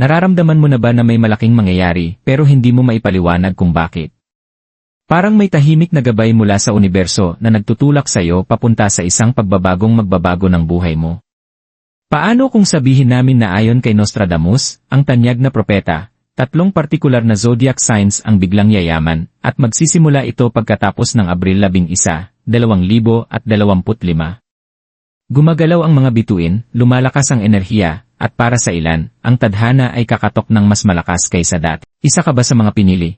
Nararamdaman mo na ba na may malaking mangyayari pero hindi mo maipaliwanag kung bakit? Parang may tahimik na gabay mula sa universo na nagtutulak sa iyo papunta sa isang pagbabagong magbabago ng buhay mo. Paano kung sabihin namin na ayon kay Nostradamus, ang tanyag na propeta, tatlong partikular na zodiac signs ang biglang yayaman, at magsisimula ito pagkatapos ng Abril 11, 2025. Gumagalaw ang mga bituin, lumalakas ang enerhiya, at para sa ilan, ang tadhana ay kakatok ng mas malakas kaysa dati. Isa ka ba sa mga pinili?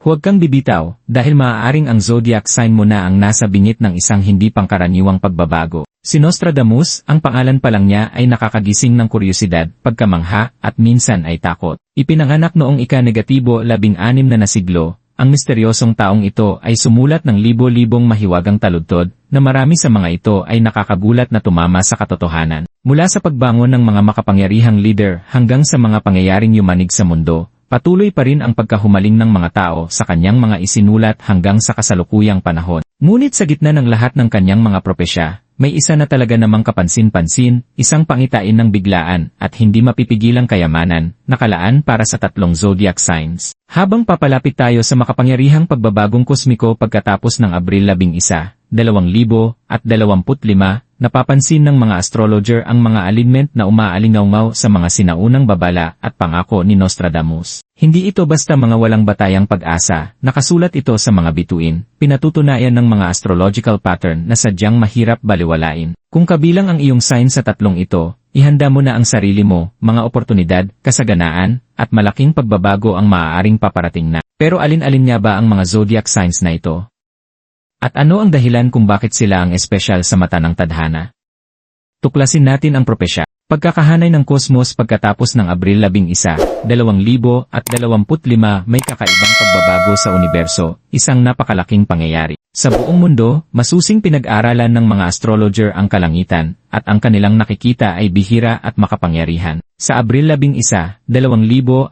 Huwag kang bibitaw, dahil maaaring ang zodiac sign mo na ang nasa bingit ng isang hindi pangkaraniwang pagbabago. Si Nostradamus, ang pangalan pa lang niya ay nakakagising ng kuryosidad, pagkamangha, at minsan ay takot. Ipinanganak noong ika-negatibo labing-anim na nasiglo, ang misteryosong taong ito ay sumulat ng libo-libong mahiwagang taludtod, na marami sa mga ito ay nakakagulat na tumama sa katotohanan. Mula sa pagbangon ng mga makapangyarihang leader hanggang sa mga pangyayaring yumanig sa mundo, patuloy pa rin ang pagkahumaling ng mga tao sa kanyang mga isinulat hanggang sa kasalukuyang panahon. Ngunit sa gitna ng lahat ng kanyang mga propesya, may isa na talaga namang kapansin-pansin, isang pangitain ng biglaan at hindi mapipigilang kayamanan, nakalaan para sa tatlong zodiac signs. Habang papalapit tayo sa makapangyarihang pagbabagong kosmiko pagkatapos ng Abril 11, 2025, napapansin ng mga astrologer ang mga alignment na umaalingaw sa mga sinaunang babala at pangako ni Nostradamus. Hindi ito basta mga walang batayang pag-asa, nakasulat ito sa mga bituin, pinatutunayan ng mga astrological pattern na sadyang mahirap baliwalain. Kung kabilang ang iyong sign sa tatlong ito, ihanda mo na ang sarili mo, mga oportunidad, kasaganaan, at malaking pagbabago ang maaaring paparating na. Pero alin-alin nga ba ang mga zodiac signs na ito? At ano ang dahilan kung bakit sila ang espesyal sa mata ng tadhana? Tuklasin natin ang propesya. Pagkakahanay ng kosmos pagkatapos ng Abril 11, 2025 may kakaibang pagbabago sa universo, isang napakalaking pangyayari. Sa buong mundo, masusing pinag-aralan ng mga astrologer ang kalangitan, at ang kanilang nakikita ay bihira at makapangyarihan. Sa Abril 11, 2025,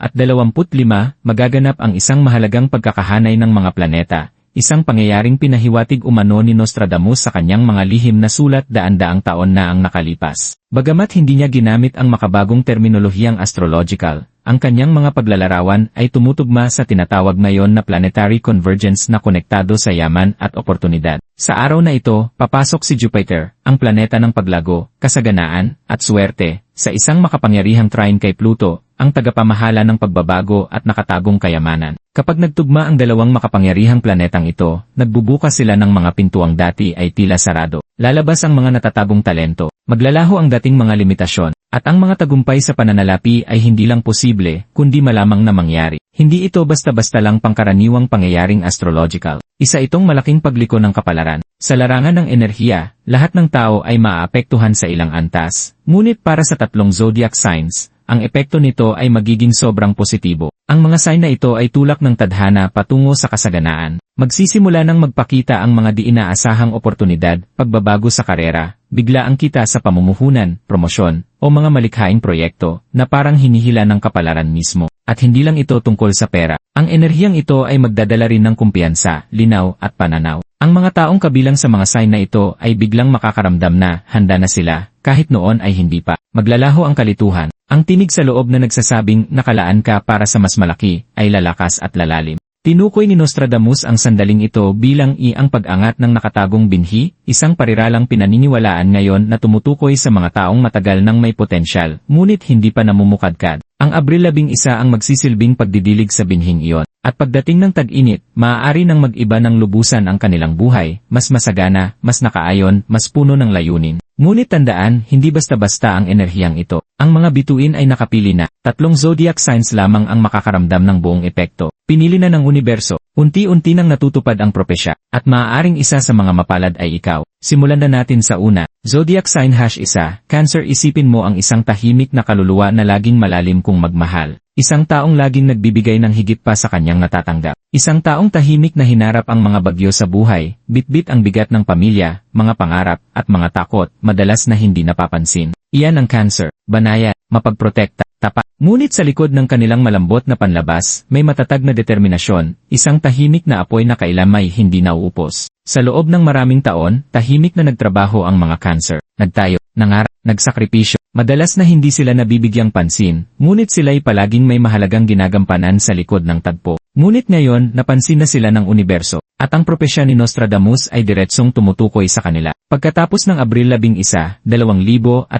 magaganap ang isang mahalagang pagkakahanay ng mga planeta, Isang pangyayaring pinahiwatig umano ni Nostradamus sa kanyang mga lihim na sulat daan-daang taon na ang nakalipas. Bagamat hindi niya ginamit ang makabagong terminolohiyang astrological, ang kanyang mga paglalarawan ay tumutugma sa tinatawag ngayon na planetary convergence na konektado sa yaman at oportunidad. Sa araw na ito, papasok si Jupiter, ang planeta ng paglago, kasaganaan, at swerte, sa isang makapangyarihang trine kay Pluto, ang tagapamahala ng pagbabago at nakatagong kayamanan. Kapag nagtugma ang dalawang makapangyarihang planetang ito, nagbubukas sila ng mga pintuang dati ay tila sarado. Lalabas ang mga natatagong talento, maglalaho ang dating mga limitasyon, at ang mga tagumpay sa pananalapi ay hindi lang posible, kundi malamang na mangyari. Hindi ito basta-basta lang pangkaraniwang pangyayaring astrological. Isa itong malaking pagliko ng kapalaran. Sa larangan ng enerhiya, lahat ng tao ay maaapektuhan sa ilang antas. Ngunit para sa tatlong zodiac signs, ang epekto nito ay magiging sobrang positibo. Ang mga sign na ito ay tulak ng tadhana patungo sa kasaganaan. Magsisimula ng magpakita ang mga di inaasahang oportunidad, pagbabago sa karera, bigla ang kita sa pamumuhunan, promosyon, o mga malikhaing proyekto na parang hinihila ng kapalaran mismo. At hindi lang ito tungkol sa pera. Ang enerhiyang ito ay magdadala rin ng kumpiyansa, linaw, at pananaw. Ang mga taong kabilang sa mga sign na ito ay biglang makakaramdam na handa na sila, kahit noon ay hindi pa. Maglalaho ang kalituhan. Ang tinig sa loob na nagsasabing nakalaan ka para sa mas malaki ay lalakas at lalalim. Tinukoy ni Nostradamus ang sandaling ito bilang iang pag-angat ng nakatagong binhi, isang pariralang pinaniniwalaan ngayon na tumutukoy sa mga taong matagal nang may potensyal, ngunit hindi pa namumukadkad. Ang Abril 11 ang magsisilbing pagdidilig sa binhing iyon. At pagdating ng tag-init, maaari nang mag-iba ng lubusan ang kanilang buhay, mas masagana, mas nakaayon, mas puno ng layunin. Ngunit tandaan, hindi basta-basta ang enerhiyang ito. Ang mga bituin ay nakapili na, tatlong zodiac signs lamang ang makakaramdam ng buong epekto. Pinili na ng universo, unti-unti nang natutupad ang propesya, at maaaring isa sa mga mapalad ay ikaw. Simulan na natin sa una, zodiac sign hash isa, cancer isipin mo ang isang tahimik na kaluluwa na laging malalim kung magmahal. Isang taong laging nagbibigay ng higit pa sa kanyang natatanggap. Isang taong tahimik na hinarap ang mga bagyo sa buhay, bitbit ang bigat ng pamilya, mga pangarap, at mga takot, madalas na hindi napapansin. Iyan ang cancer, banaya, mapagprotekta, tapat. Ngunit sa likod ng kanilang malambot na panlabas, may matatag na determinasyon, isang tahimik na apoy na kailamay hindi nauupos. Sa loob ng maraming taon, tahimik na nagtrabaho ang mga cancer. Nagtayo, nangarap, nagsakripisyo. Madalas na hindi sila nabibigyang pansin, ngunit sila'y palaging may mahalagang ginagampanan sa likod ng tagpo. Ngunit ngayon, napansin na sila ng universo, at ang propesya ni Nostradamus ay diretsong tumutukoy sa kanila. Pagkatapos ng Abril 11, 2025,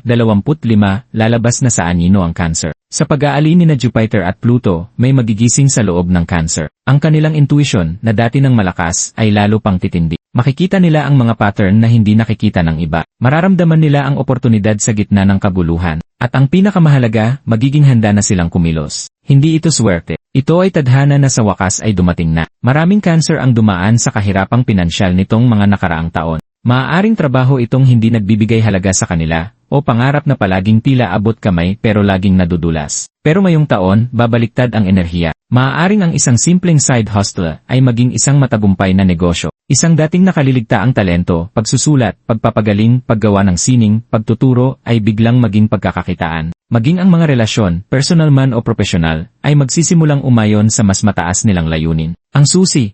lalabas na sa anino ang cancer. Sa pag-aali ni na Jupiter at Pluto, may magigising sa loob ng cancer. Ang kanilang intuition, na dati ng malakas, ay lalo pang titindi. Makikita nila ang mga pattern na hindi nakikita ng iba. Mararamdaman nila ang oportunidad sa gitna ng kaguluhan. At ang pinakamahalaga, magiging handa na silang kumilos. Hindi ito swerte. Ito ay tadhana na sa wakas ay dumating na. Maraming cancer ang dumaan sa kahirapang pinansyal nitong mga nakaraang taon. Maaaring trabaho itong hindi nagbibigay halaga sa kanila, o pangarap na palaging tila abot kamay pero laging nadudulas. Pero mayong taon, babaliktad ang enerhiya. Maaaring ang isang simpleng side hustle ay maging isang matagumpay na negosyo. Isang dating nakaliligtaang talento, pagsusulat, pagpapagaling, paggawa ng sining, pagtuturo, ay biglang maging pagkakakitaan. Maging ang mga relasyon, personal man o profesional, ay magsisimulang umayon sa mas mataas nilang layunin. Ang susi.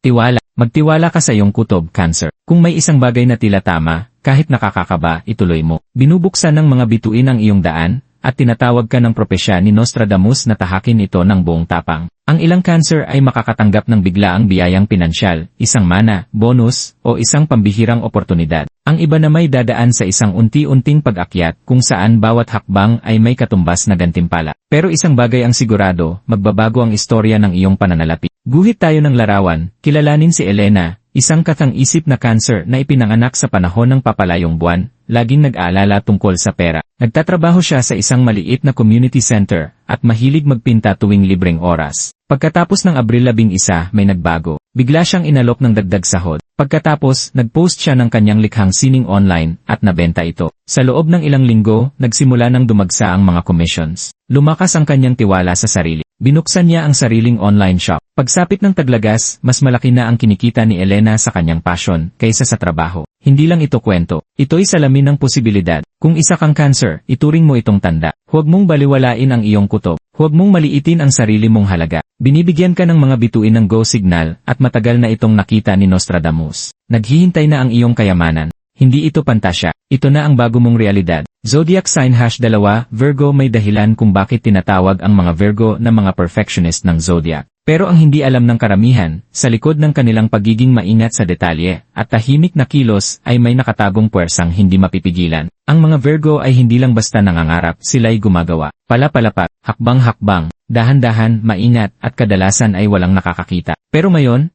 Tiwala. Magtiwala ka sa iyong kutob, cancer. Kung may isang bagay na tila tama, kahit nakakakaba, ituloy mo. Binubuksan ng mga bituin ang iyong daan, at tinatawag ka ng propesya ni Nostradamus na tahakin ito ng buong tapang. Ang ilang cancer ay makakatanggap ng biglaang biyayang pinansyal, isang mana, bonus, o isang pambihirang oportunidad. Ang iba na may dadaan sa isang unti-unting pag-akyat kung saan bawat hakbang ay may katumbas na gantimpala. Pero isang bagay ang sigurado, magbabago ang istorya ng iyong pananalapi. Guhit tayo ng larawan, kilalanin si Elena, isang katang-isip na cancer na ipinanganak sa panahon ng papalayong buwan, laging nag-aalala tungkol sa pera. Nagtatrabaho siya sa isang maliit na community center at mahilig magpinta tuwing libreng oras. Pagkatapos ng Abril 11, may nagbago. Bigla siyang inalok ng dagdag sahod. Pagkatapos, nag-post siya ng kanyang likhang sining online at nabenta ito. Sa loob ng ilang linggo, nagsimula ng dumagsa ang mga commissions. Lumakas ang kanyang tiwala sa sarili. Binuksan niya ang sariling online shop. Pagsapit ng taglagas, mas malaki na ang kinikita ni Elena sa kanyang passion kaysa sa trabaho. Hindi lang ito kwento. Ito'y salamin ng posibilidad. Kung isa kang cancer, ituring mo itong tanda. Huwag mong baliwalain ang iyong kutob. Huwag mong maliitin ang sarili mong halaga. Binibigyan ka ng mga bituin ng go signal at matagal na itong nakita ni Nostradamus. Naghihintay na ang iyong kayamanan. Hindi ito pantasya. Ito na ang bago mong realidad. Zodiac sign hash 2, Virgo may dahilan kung bakit tinatawag ang mga Virgo na mga perfectionist ng zodiac. Pero ang hindi alam ng karamihan, sa likod ng kanilang pagiging maingat sa detalye at tahimik na kilos ay may nakatagong puwersang hindi mapipigilan. Ang mga Virgo ay hindi lang basta nangangarap, sila'y gumagawa. Palapalapat, hakbang-hakbang, dahan-dahan, maingat at kadalasan ay walang nakakakita. Pero mayon,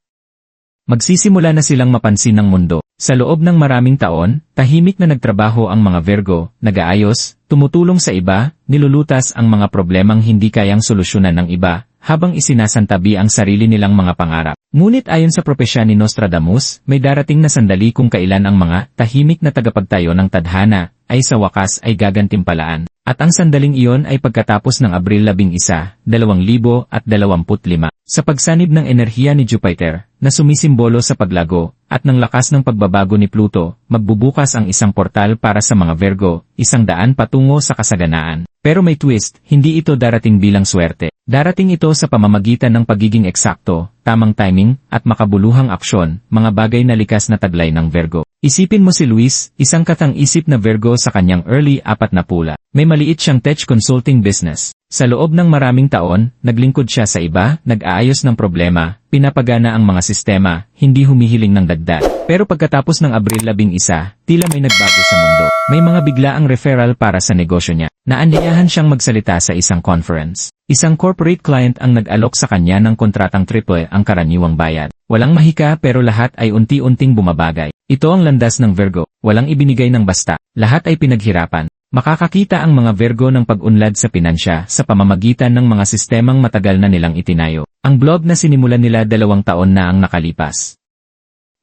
magsisimula na silang mapansin ng mundo. Sa loob ng maraming taon, tahimik na nagtrabaho ang mga Virgo, nag-aayos, tumutulong sa iba, nilulutas ang mga problemang hindi kayang solusyonan ng iba, habang isinasantabi ang sarili nilang mga pangarap. Ngunit ayon sa propesya ni Nostradamus, may darating na sandali kung kailan ang mga tahimik na tagapagtayo ng tadhana ay sa wakas ay gagantimpalaan. At ang sandaling iyon ay pagkatapos ng Abril 11, 2025, sa pagsanib ng enerhiya ni Jupiter, na sumisimbolo sa paglago, at ng lakas ng pagbabago ni Pluto, magbubukas ang isang portal para sa mga Virgo, isang daan patungo sa kasaganaan. Pero may twist, hindi ito darating bilang swerte. Darating ito sa pamamagitan ng pagiging eksakto, tamang timing, at makabuluhang aksyon, mga bagay na likas na taglay ng Virgo. Isipin mo si Luis, isang katang-isip na Virgo sa kanyang early apat na pula. May maliit siyang tech consulting business. Sa loob ng maraming taon, naglingkod siya sa iba, nag-aayos ng problema, pinapagana ang mga sistema, hindi humihiling ng dagdag. Pero pagkatapos ng Abril 11, tila may nagbago sa mundo. May mga biglaang referral para sa negosyo niya. Naanyayahan siyang magsalita sa isang conference. Isang corporate client ang nag-alok sa kanya ng kontratang triple ang karaniwang bayad. Walang mahika pero lahat ay unti-unting bumabagay. Ito ang landas ng Virgo. Walang ibinigay ng basta. Lahat ay pinaghirapan. Makakakita ang mga Virgo ng pag-unlad sa pinansya sa pamamagitan ng mga sistemang matagal na nilang itinayo. Ang blog na sinimulan nila dalawang taon na ang nakalipas.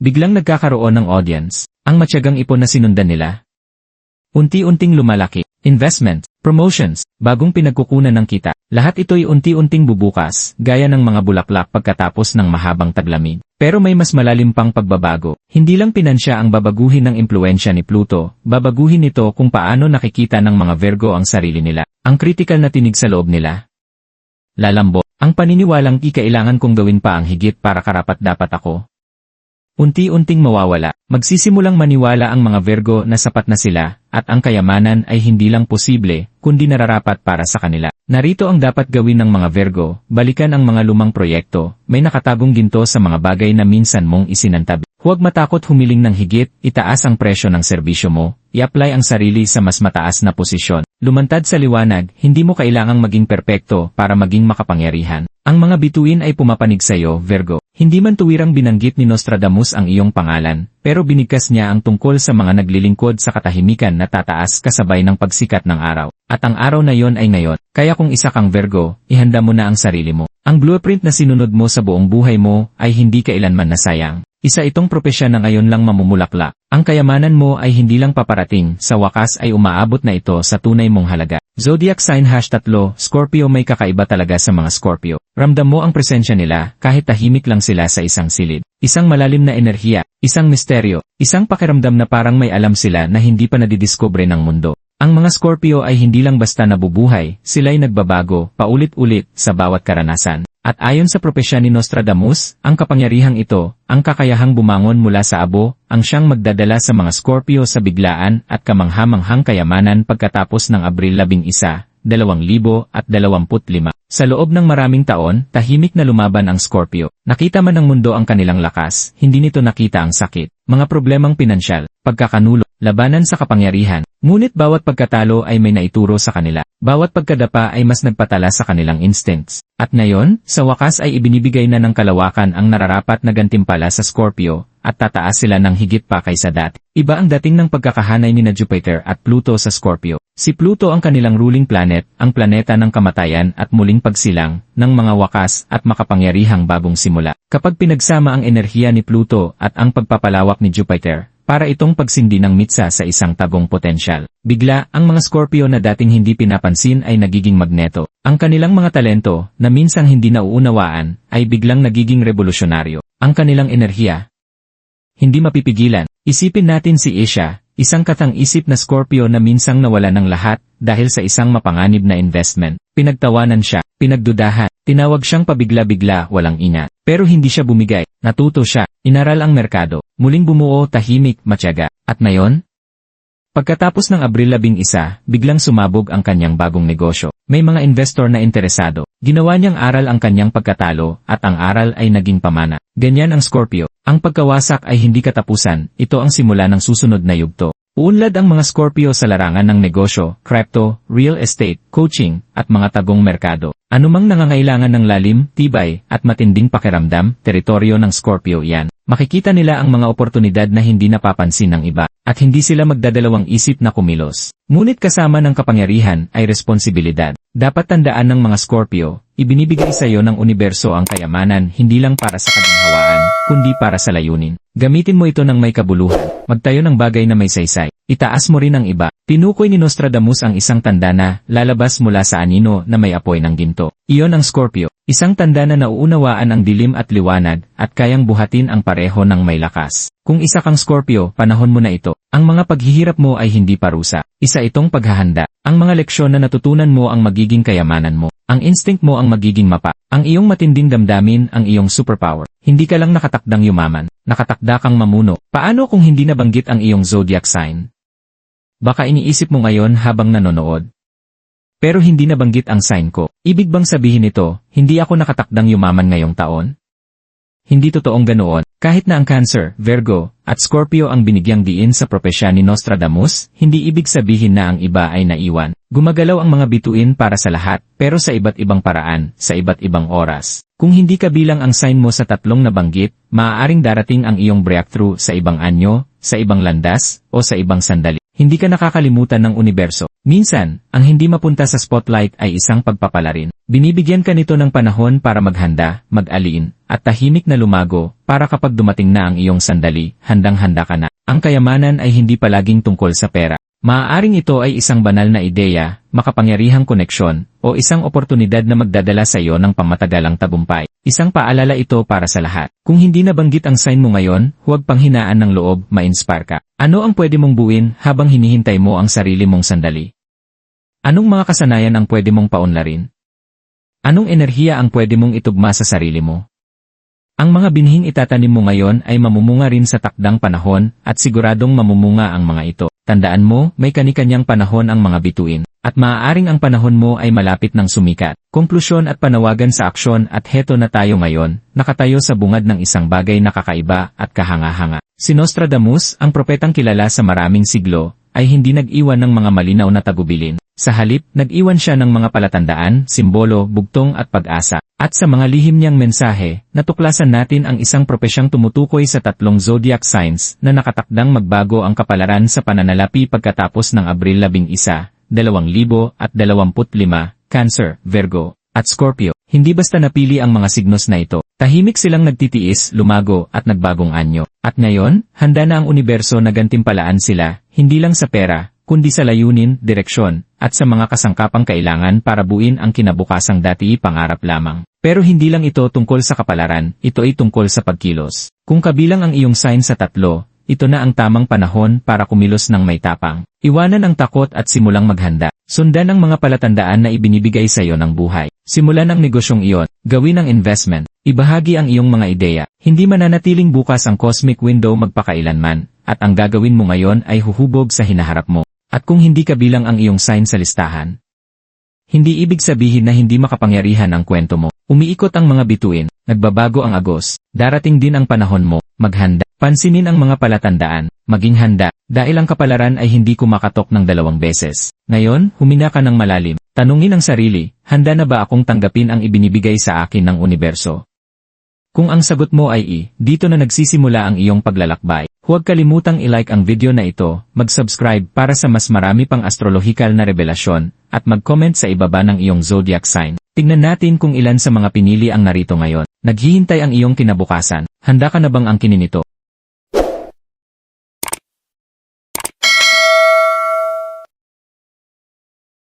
Biglang nagkakaroon ng audience, ang matyagang ipon na sinundan nila. Unti-unting lumalaki, investment, promotions, bagong pinagkukunan ng kita. Lahat ito'y unti-unting bubukas, gaya ng mga bulaklak pagkatapos ng mahabang taglamig. Pero may mas malalim pang pagbabago. Hindi lang pinansya ang babaguhin ng impluensya ni Pluto, babaguhin nito kung paano nakikita ng mga Virgo ang sarili nila. Ang critical na tinig sa loob nila. Lalambo, ang paniniwalang ikailangan kong gawin pa ang higit para karapat dapat ako. Unti-unting mawawala. Magsisimulang maniwala ang mga Virgo na sapat na sila, at ang kayamanan ay hindi lang posible, kundi nararapat para sa kanila. Narito ang dapat gawin ng mga Virgo, balikan ang mga lumang proyekto, may nakatagong ginto sa mga bagay na minsan mong isinantabi. Huwag matakot humiling ng higit, itaas ang presyo ng serbisyo mo, i-apply ang sarili sa mas mataas na posisyon. Lumantad sa liwanag, hindi mo kailangang maging perpekto para maging makapangyarihan. Ang mga bituin ay pumapanig sa iyo, Virgo. Hindi man tuwirang binanggit ni Nostradamus ang iyong pangalan, pero binigkas niya ang tungkol sa mga naglilingkod sa katahimikan na tataas kasabay ng pagsikat ng araw. At ang araw na yon ay ngayon. Kaya kung isa kang Virgo, ihanda mo na ang sarili mo. Ang blueprint na sinunod mo sa buong buhay mo ay hindi kailanman nasayang. Isa itong propesya na ngayon lang mamumulaklak. Ang kayamanan mo ay hindi lang paparating, sa wakas ay umaabot na ito sa tunay mong halaga. Zodiac sign hash tatlo, Scorpio may kakaiba talaga sa mga Scorpio. Ramdam mo ang presensya nila kahit tahimik lang sila sa isang silid. Isang malalim na enerhiya, isang misteryo, isang pakiramdam na parang may alam sila na hindi pa nadidiskubre ng mundo. Ang mga Scorpio ay hindi lang basta nabubuhay, sila'y nagbabago, paulit-ulit, sa bawat karanasan. At ayon sa propesya ni Nostradamus, ang kapangyarihang ito, ang kakayahang bumangon mula sa abo, ang siyang magdadala sa mga Scorpio sa biglaan at kamanghamanghang kayamanan pagkatapos ng Abril 11, 2025. Sa loob ng maraming taon, tahimik na lumaban ang Scorpio. Nakita man ng mundo ang kanilang lakas, hindi nito nakita ang sakit, mga problemang pinansyal, pagkakanulo, labanan sa kapangyarihan. Ngunit bawat pagkatalo ay may naituro sa kanila. Bawat pagkadapa ay mas nagpatala sa kanilang instincts. At ngayon, sa wakas ay ibinibigay na ng kalawakan ang nararapat na gantimpala sa Scorpio, at tataas sila ng higit pa kaysa dati. Iba ang dating ng pagkakahanay ni na Jupiter at Pluto sa Scorpio. Si Pluto ang kanilang ruling planet, ang planeta ng kamatayan at muling pagsilang, ng mga wakas at makapangyarihang bagong simula. Kapag pinagsama ang enerhiya ni Pluto at ang pagpapalawak ni Jupiter, para itong pagsindi ng mitsa sa isang tagong potensyal. Bigla, ang mga Scorpio na dating hindi pinapansin ay nagiging magneto. Ang kanilang mga talento, na minsang hindi nauunawaan, ay biglang nagiging revolusyonaryo. Ang kanilang enerhiya, hindi mapipigilan. Isipin natin si Asia, isang katang-isip na Scorpio na minsang nawala ng lahat dahil sa isang mapanganib na investment. Pinagtawanan siya, pinagdudahan, tinawag siyang pabigla-bigla, walang ina. Pero hindi siya bumigay, natuto siya, inaral ang merkado, muling bumuo tahimik, matyaga. At ngayon, Pagkatapos ng Abril 11, biglang sumabog ang kanyang bagong negosyo. May mga investor na interesado. Ginawa niyang aral ang kanyang pagkatalo at ang aral ay naging pamana. Ganyan ang Scorpio. Ang pagkawasak ay hindi katapusan, ito ang simula ng susunod na yugto. Uunlad ang mga Scorpio sa larangan ng negosyo, crypto, real estate, coaching, at mga tagong merkado. Anumang nangangailangan ng lalim, tibay, at matinding pakiramdam, teritoryo ng Scorpio yan. Makikita nila ang mga oportunidad na hindi napapansin ng iba, at hindi sila magdadalawang isip na kumilos. Ngunit kasama ng kapangyarihan ay responsibilidad. Dapat tandaan ng mga Scorpio, ibinibigay sa iyo ng universo ang kayamanan hindi lang para sa kaginhawaan, kundi para sa layunin. Gamitin mo ito ng may kabuluhan. Magtayo ng bagay na may saysay. Itaas mo rin ang iba. Tinukoy ni Nostradamus ang isang tanda na lalabas mula sa anino na may apoy ng ginto. Iyon ang Scorpio. Isang tanda na nauunawaan ang dilim at liwanag at kayang buhatin ang pareho ng may lakas. Kung isa kang Scorpio, panahon mo na ito. Ang mga paghihirap mo ay hindi parusa. Isa itong paghahanda. Ang mga leksyon na natutunan mo ang magiging kayamanan mo. Ang instinct mo ang magiging mapa. Ang iyong matinding damdamin ang iyong superpower. Hindi ka lang nakatakdang yumaman. Nakatakda kang mamuno. Paano kung hindi nabanggit ang iyong zodiac sign? Baka iniisip mo ngayon habang nanonood. Pero hindi nabanggit ang sign ko. Ibig bang sabihin nito, hindi ako nakatakdang yumaman ngayong taon? Hindi totoong ganoon. Kahit na ang Cancer, Virgo, at Scorpio ang binigyang diin sa propesya ni Nostradamus, hindi ibig sabihin na ang iba ay naiwan. Gumagalaw ang mga bituin para sa lahat, pero sa iba't ibang paraan, sa iba't ibang oras. Kung hindi kabilang ang sign mo sa tatlong nabanggit, maaaring darating ang iyong breakthrough sa ibang anyo, sa ibang landas, o sa ibang sandali. Hindi ka nakakalimutan ng universo. Minsan, ang hindi mapunta sa spotlight ay isang pagpapala rin. Binibigyan ka nito ng panahon para maghanda, mag-alin, at tahimik na lumago, para kapag dumating na ang iyong sandali, handang-handa ka na. Ang kayamanan ay hindi palaging tungkol sa pera. Maaaring ito ay isang banal na ideya, makapangyarihang koneksyon, o isang oportunidad na magdadala sa iyo ng pamatagalang tagumpay. Isang paalala ito para sa lahat. Kung hindi nabanggit ang sign mo ngayon, huwag panghinaan ng loob, ma-inspire ka. Ano ang pwede mong buuin habang hinihintay mo ang sarili mong sandali? Anong mga kasanayan ang pwede mong paunlarin? Anong enerhiya ang pwede mong itugma sa sarili mo? Ang mga binhing itatanim mo ngayon ay mamumunga rin sa takdang panahon at siguradong mamumunga ang mga ito. Tandaan mo, may kanikanyang panahon ang mga bituin. At maaaring ang panahon mo ay malapit ng sumikat. Konklusyon at panawagan sa aksyon at heto na tayo ngayon, nakatayo sa bungad ng isang bagay na kakaiba at kahanga-hanga. Si Nostradamus, ang propetang kilala sa maraming siglo, ay hindi nag-iwan ng mga malinaw na tagubilin. Sa halip, nag-iwan siya ng mga palatandaan, simbolo, bugtong at pag-asa. At sa mga lihim niyang mensahe, natuklasan natin ang isang propesyang tumutukoy sa tatlong zodiac signs na nakatakdang magbago ang kapalaran sa pananalapi pagkatapos ng Abril 11, 2025, Cancer, Virgo, at Scorpio. Hindi basta napili ang mga signos na ito. Tahimik silang nagtitiis, lumago, at nagbagong anyo. At ngayon, handa na ang universo na gantimpalaan sila, hindi lang sa pera, kundi sa layunin, direksyon, at sa mga kasangkapang kailangan para buin ang kinabukasang dati pangarap lamang. Pero hindi lang ito tungkol sa kapalaran, ito ay tungkol sa pagkilos. Kung kabilang ang iyong sign sa tatlo, ito na ang tamang panahon para kumilos ng may tapang. Iwanan ang takot at simulang maghanda. Sundan ang mga palatandaan na ibinibigay sa iyo ng buhay. Simulan ang negosyong iyon, gawin ang investment, ibahagi ang iyong mga ideya. Hindi mananatiling bukas ang cosmic window magpakailanman, at ang gagawin mo ngayon ay huhubog sa hinaharap mo. At kung hindi kabilang ang iyong sign sa listahan, hindi ibig sabihin na hindi makapangyarihan ang kwento mo. Umiikot ang mga bituin, nagbabago ang agos, darating din ang panahon mo, maghanda. Pansinin ang mga palatandaan, maging handa, dahil ang kapalaran ay hindi kumakatok ng dalawang beses. Ngayon, humina ka ng malalim, tanungin ang sarili, handa na ba akong tanggapin ang ibinibigay sa akin ng universo? Kung ang sagot mo ay i, dito na nagsisimula ang iyong paglalakbay. Huwag kalimutang i-like ang video na ito, mag-subscribe para sa mas marami pang astrolohikal na revelasyon, at mag-comment sa ibaba ng iyong zodiac sign. Tingnan natin kung ilan sa mga pinili ang narito ngayon. Naghihintay ang iyong kinabukasan. Handa ka na bang angkinin ito?